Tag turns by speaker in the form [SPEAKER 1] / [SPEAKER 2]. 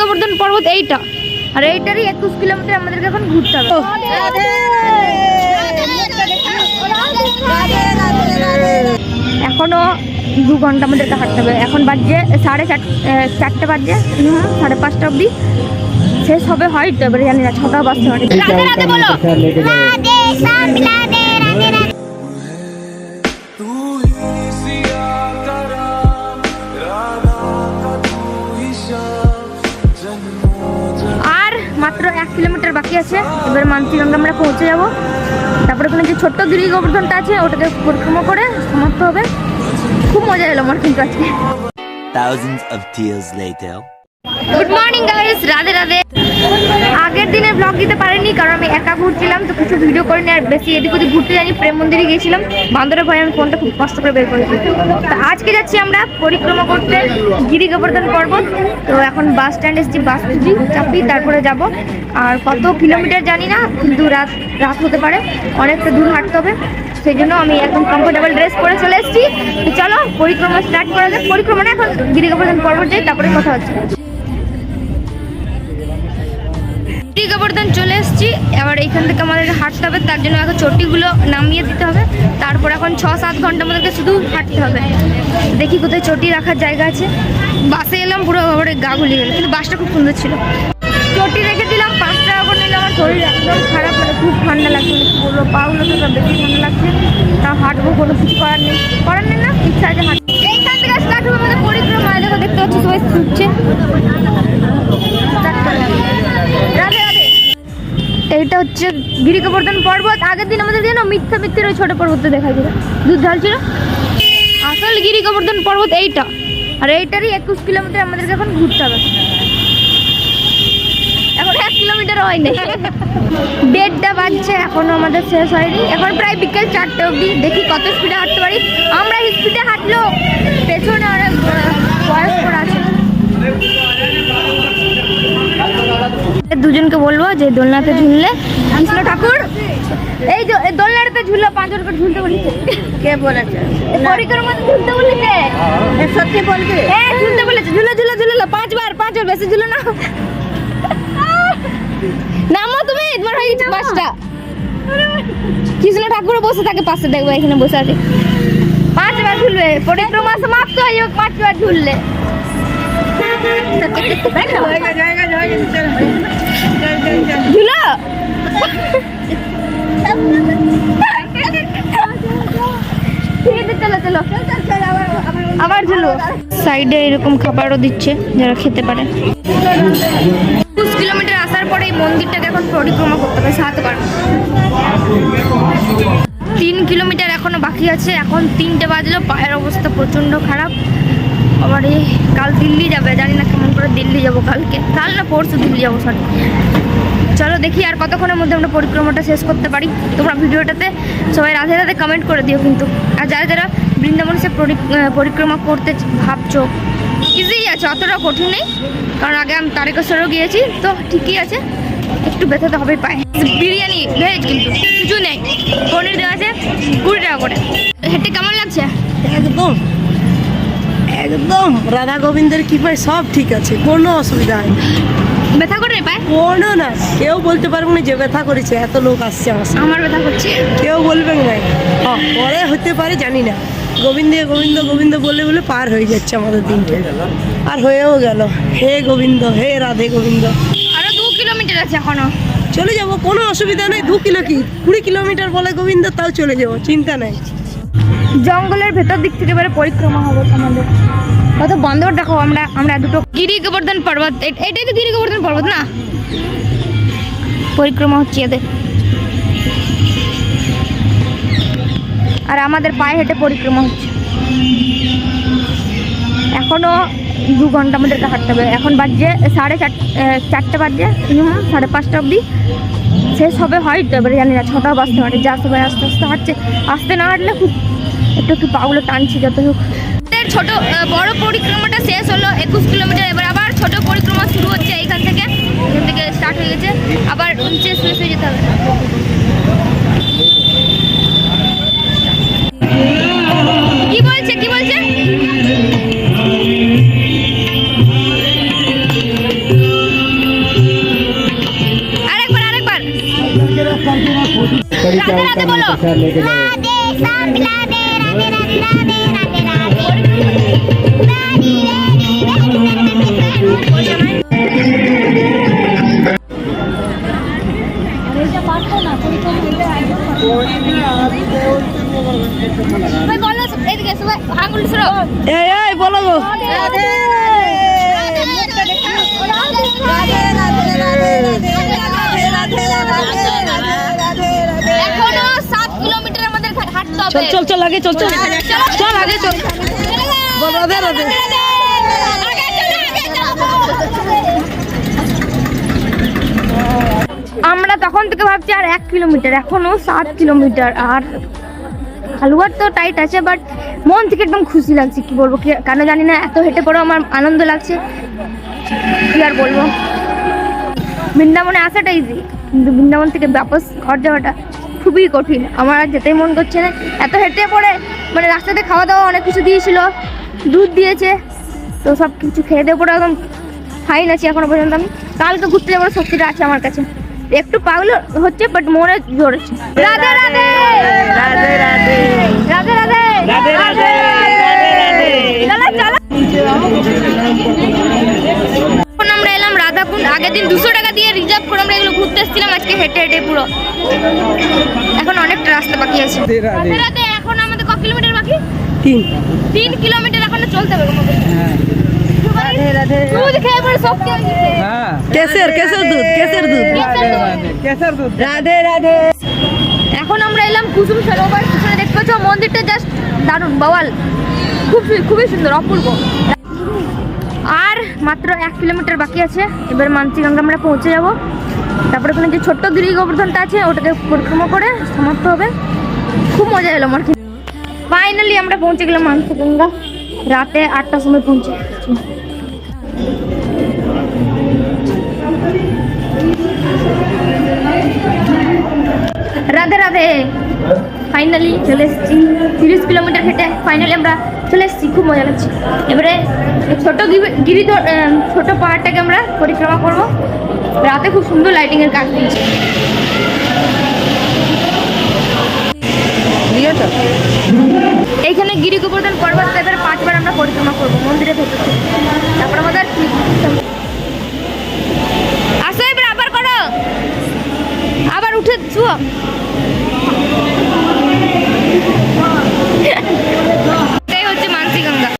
[SPEAKER 1] গোবর্ধন পর্বত এইটা। আর এইটারই একুশ কিলোমিটার আমাদেরকে এখন ঘুরতে হবে। এখনও দু ঘণ্টা আমাদেরকে হাঁটতে হবে। এখন বাজছে সাড়ে চার চারটে বাজছে সাড়ে পাঁচটা অবধি। শেষ হবে হয়তো এবারে জানি না ছটা বাজতে পারে। রাধে রাধে বলো।
[SPEAKER 2] तू
[SPEAKER 1] মাত্র এক কিলোমিটার বাকি আছে। এবার মানসিগঞ্জ আমরা পৌঁছে যাব। তারপরে ওখানে যে ছোট্ট গিরি গোবর্ধনটা আছে ওটাকে পরিক্রমা করে সমাপ্ত হবে। খুব মজা এলো আমার কিন্তু আজকে।
[SPEAKER 3] Thousands of tears later.
[SPEAKER 1] Good morning guys, Radhe Radhe. আগের দিনে ব্লগ দিতে পারিনি, কারণ আমি একা ঘুরছিলাম, তো কিছু ভিডিও করিনি, আর বেশি এদিক ওদিক ঘুরতে যাইনি, প্রেম মন্দিরে গিয়েছিলাম। বান্দরের ভয়ে আমি ফোনটা খুব কষ্ট করে বের করেছি। তো আজকে যাচ্ছি আমরা পরিক্রমা করতে, গিরি গোবর্ধন পর্বত তো এখন বাস স্ট্যান্ড এসেছি বাস চাপি, তারপরে যাব। আর কত কিলোমিটার জানি না, কিন্তু রাত রাত হতে পারে, অনেকটা দূর হাঁটতে হবে। সেই জন্য আমি একদম কমফোর্টেবল ড্রেস পরে চলে এসেছি। চলো, পরিক্রমা স্টার্ট করা যাক। পরিক্রমা এখন গিরি গোবর্ধন পর্বত যাই, তারপরে কথা হচ্ছে। গোবর্ধন চলে এসেছি। এবার এইখান থেকে আমাদেরকে হাঁটতে হবে, তার জন্য আগে চটিগুলো নামিয়ে দিতে হবে। তারপর এখন ছ সাত ঘণ্টা আমাদেরকে শুধু হাঁটতে হবে। দেখি কোথায় চটি রাখার জায়গা আছে। বাসে এলাম, পুরো আবার গা গুলি গেল, কিন্তু বাসটা খুব সুন্দর ছিল। চটি রেখে দিলাম, পাঁচ টাকা করে নিলে আমার শরীর একদম খারাপ মানে খুব ঠান্ডা লাগছে বলব পাগুলো তো সব বেশি ঠান্ডা লাগছে। তা হাঁটবো, কোনো কিছু করার নেই। করার নেই না, ইচ্ছা আছে হাঁটবো এইখান থেকে আমাদের পরিক্রমা, দেখো, দেখতে পাচ্ছি, সবাই ছুটছে Start করলাম। রাধে রাধে এইটা হচ্ছে গিরি গোবর্ধন পর্বত। আগের দিন আমাদের যেন মিথ্যা মিথ্যের ওই ছোট পর্বতটা দেখা ছিল দুধ ঢাল ছিল। আসল গিরি গোবর্ধন পর্বত এইটা। আর এইটারই একুশ কিলোমিটার আমাদেরকে এখন ঘুরতে হবে। এখন এক কিলোমিটার হয় হয়নি দেড়টা বাজছে, এখনও আমাদের শেষ হয়নি। এখন প্রায় বিকেল চারটে অবধি। দেখি কত স্পিডে হাঁটতে পারি। আমরা স্পিডে হাঁটলেও পেছনে অনেক বয়স্করা আছে। দুজনকে বলব যে দোলনাতে ঝুললে। কৃষ্ণ ঠাকুর। এই যে দোলনাতে ঝুললো পাঁচজন করে ঝুলতে বলেছে। কে বলেছে? ঝুলতে বলেছে। সত্যি বলবি? হ্যাঁ ঝুলতে বলেছে। ঝুলো ঝুলো ঝুলো পাঁচবার পাঁচবার বেশি ঝুলো না। নামো তুমি তোমার হয়ে গেছে পাঁচটা। কৃষ্ণ বসে থাকে পাশে দেখব এখানে বসে আছে। পাঁচবার ঝুলবে। পরিক্রমা সমাপ্ত হয়ে পাঁচবার ঝুললে। আবার ঝুলো সাইডে এরকম খাবারও দিচ্ছে যারা খেতে পারে একুশ কিলোমিটার আসার পরে এই মন্দিরটাকে এখন পরিক্রমা করতে হবে সাতবার তিন কিলোমিটার এখনও বাকি আছে, এখন তিনটে বাজলো, পায়ের অবস্থা প্রচণ্ড খারাপ। আবার কাল দিল্লি যাবে, জানি না কেমন করে দিল্লি যাব কালকে। কাল না পরশু দিল্লি যাব সরি চলো দেখি আর কতক্ষণের মধ্যে আমরা পরিক্রমাটা শেষ করতে পারি। তোমরা ভিডিওটাতে সবাই রাধে রাধে কমেন্ট করে দিও কিন্তু। আর যারা যারা বৃন্দাবন সে পরিক্রমা করতে ভাবছ ইজি আছে, অতটা কঠিন নেই। কারণ আগে আমি তারকেশ্বরও গিয়েছি, তো ঠিকই আছে। একটু ব্যথাতে হবে পায়ে। বিরিয়ানি ভেজ কিন্তু, কিছু নেই। পনির দেওয়া আছে কুড়ি টাকা করে। হেঁটে কেমন লাগছে?
[SPEAKER 4] একদম রাধা গোবিন্দের কৃপায় সব ঠিক আছে কোনো অসুবিধা নেই।
[SPEAKER 1] ব্যথা করে পায়?
[SPEAKER 4] কোনো না কেউ বলতে পারবে না যে ব্যথা করেছে এত লোক আসছে আমার
[SPEAKER 1] আমার ব্যথা করছে।
[SPEAKER 4] কেউ বলবে না। হ্যাঁ, পরে হতে পারে জানি না। গোবিন্দ গোবিন্দ গোবিন্দ বলে বলে পার হয়ে যাচ্ছে আমাদের দিনটা। আর হয়েও গেল। হে গোবিন্দ হে রাধে গোবিন্দ।
[SPEAKER 1] আরও দু কিলোমিটার আছে এখনও।
[SPEAKER 4] চলে যাব কোনো অসুবিধা নেই। দু কিলো কি? কুড়ি কিলোমিটার বলে গোবিন্দ তাও চলে যাব চিন্তা নেই।
[SPEAKER 1] জঙ্গলের ভেতর দিক থেকে এবারে পরিক্রমা হবে আমাদের। কত বন্দর দেখো, আমরা আমরা দুটো গিরি গোবর্ধন পর্বত এটাই তো গিরি গোবর্ধন পর্বত না? পরিক্রমা হচ্ছে এদের। আর আমাদের পায়ে হেঁটে পরিক্রমা হচ্ছে। এখনও দু ঘণ্টা আমাদেরকে হাঁটতে হবে। এখন বাজছে সাড়ে চার চারটে বাজছে সাড়ে পাঁচটা অবধি। শেষ হবে হয়তো, এবারে জানি না, ছটা বাজতে পারে। যা সবাই আস্তে আস্তে হাঁটছে। আস্তে না হাঁটলে খুব একটু একটু পাগুলো টানছি যাতে হোক। ছোট বড় পরিক্রমাটা শেষ হলো একুশ কিলোমিটার। এবার আবার ছোট পরিক্রমা শুরু হচ্ছে এইখান থেকে। এখান থেকে স্টার্ট হয়ে গেছে। আবার নিচে শেষ হয়ে যেতে হবে। কি বলছে কি বলছে? আরেকবার আরেকবার। রাধে রাধে বলো। রাধে। সব রাধে রাধে রাধে রাধে রাধে রাধে বলো
[SPEAKER 4] এই এই বলো গো
[SPEAKER 1] রাধে এখনও সাত কিলোমিটার আমাদের হাঁটতে হবে
[SPEAKER 4] চল চল চল আগে চল চল। চল আগে চল। বল রাধে রাধে।
[SPEAKER 1] আমরা তখন থেকে ভাবছি আর এক কিলোমিটার এখনও সাত কিলোমিটার। আর হালুয়ার তো টাইট আছে বাট মন থেকে একদম খুশি লাগছে কি বলব কি কেন জানি না এত হেঁটে পড়েও আমার আনন্দ লাগছে। কি আর বলব? বৃন্দাবনে আসাটা ইজি কিন্তু বৃন্দাবন থেকে বাপস ঘর যাওয়াটা খুবই কঠিন। আমার আর যেতেই মন করছে না। এত হেঁটে পড়ে মানে রাস্তাতে খাওয়া দাওয়া অনেক কিছু দিয়েছিল। দুধ দিয়েছে। তো সব কিছু খেয়ে দিয়ে পরে একদম ফাইন আছি এখনও পর্যন্ত আমি। কালকে ঘুরতে যাওয়ার শক্তিটা আছে আমার কাছে। একটু পাগল হচ্ছে বাট মনে ধরেছে রাধে রাধে!
[SPEAKER 4] রাধে রাধে!
[SPEAKER 1] রাধে রাধে!
[SPEAKER 4] রাধে রাধে!
[SPEAKER 1] চলো চলো। এখন আমরা এলাম রাধাকুণ্ড। আগের দিন দুশো টাকা আজকে হেঁটে হেঁটে পুরো। এখন অনেকটা রাস্তা বাকি আছে। রাধে রাধে। এখন আমাদের ক কিলোমিটার বাকি?
[SPEAKER 4] তিন।
[SPEAKER 1] তিন কিলোমিটার এখনও চলতে হবে
[SPEAKER 4] রাধে রাধে
[SPEAKER 1] দুধ খেয়ে পরে শক্তি হয়ে। গেছে।
[SPEAKER 4] কেসের কেসের দুধ কেসের দুধ।
[SPEAKER 1] কেসের দুধ।
[SPEAKER 4] রাধে। রাধে
[SPEAKER 1] এখন আমরা এলাম কুসুম সরোবর পিছনে দেখতে পাচ্ছ? মন্দিরটা জাস্ট দারুণ বাওয়াল। খুব খুবই সুন্দর অপূর্ব। আর মাত্র এক কিলোমিটার বাকি আছে। এবার মানসিগঙ্গা আমরা পৌঁছে যাব। তারপরে ওখানে যে ছোট্ট গিরি গোবর্ধনটা আছে, ওটাকে পরিক্রমা করে সমাপ্ত হবে। খুব মজা এলো আমার ফাইনালি আমরা পৌঁছে গেলাম মানসিগঙ্গা। রাতে আটটার সময় পৌঁছে রাধে রাধে। ফাইনালি চলে এসেছি। তিরিশ কিলোমিটার হেঁটে ফাইনালি আমরা চলে এসেছি। খুব মজা লাগছে। এবারে ছোট গিরি- ছোট পাহাড়টাকে আমরা পরিক্রমা করব। রাতে খুব সুন্দর লাইটিংয়ের কাজ দিয়েছে। এইখানে গিরি গোবর্ধন পর্বত সাহেবের পাঁচবার আমরা পরিক্রমা করব মন্দিরে ভেতর তারপর আমাদের আসো এবার আবার করো। আবার উঠে